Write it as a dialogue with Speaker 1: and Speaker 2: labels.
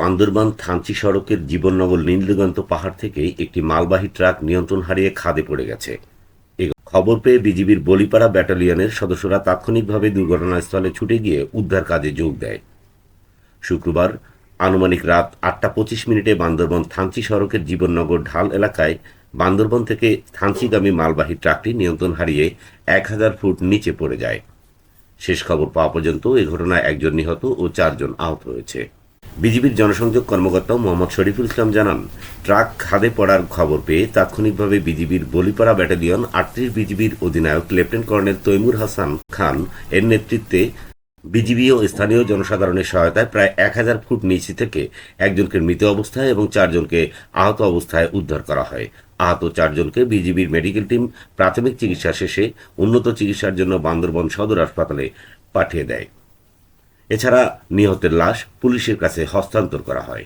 Speaker 1: বান্দরবান থানচি সড়কের জীবননগর নীলদিগন্ত পাহাড় থেকে একটি মালবাহী ট্রাক নিয়ন্ত্রণ হারিয়ে খাদে পড়ে গেছে। খবর পেয়ে বিজিবির বলিপাড়া ব্যাটালিয়নের সদস্যরা তাৎক্ষণিকভাবে দুর্ঘটনাস্থলে ছুটে গিয়ে উদ্ধার কাজে যোগ দেয়। শুক্রবার আনুমানিক রাত আটটা পঁচিশ মিনিটে বান্দরবন থানচি সড়কের জীবননগর ঢাল এলাকায় বান্দরবন থেকে থানচিগামী মালবাহী ট্রাকটি নিয়ন্ত্রণ হারিয়ে এক হাজার ফুট নিচে পড়ে যায়। শেষ খবর পাওয়া পর্যন্ত এ ঘটনায় একজন নিহত ও চারজন আহত হয়েছে। বিজিবির জনসংযোগ কর্মকর্তা মোহাম্মদ শরীফুল ইসলাম জানান, ট্রাক খাদে পড়ার খবর পেয়ে তাৎক্ষণিকভাবে বিজিবির বলিপাড়া ব্যাটালিয়ন আটত্রিশ বিজিবির অধিনায়ক লেফটেন্যান্ট কর্নেল তৈমুর হাসান খান এর নেতৃত্বে বিজিবি ও স্থানীয় জনসাধারণের সহায়তায় প্রায় এক হাজার ফুট নিচে থেকে একজনকে মৃত অবস্থায় এবং চারজনকে আহত অবস্থায় উদ্ধার করা হয়। আহত চারজনকে বিজিবির মেডিকেল টিম প্রাথমিক চিকিৎসা শেষে উন্নত চিকিৎসার জন্য বান্দরবন সদর হাসপাতালে পাঠিয়ে দেয়। এছাড়া নিহতের লাশ পুলিশের কাছে হস্তান্তর করা হয়।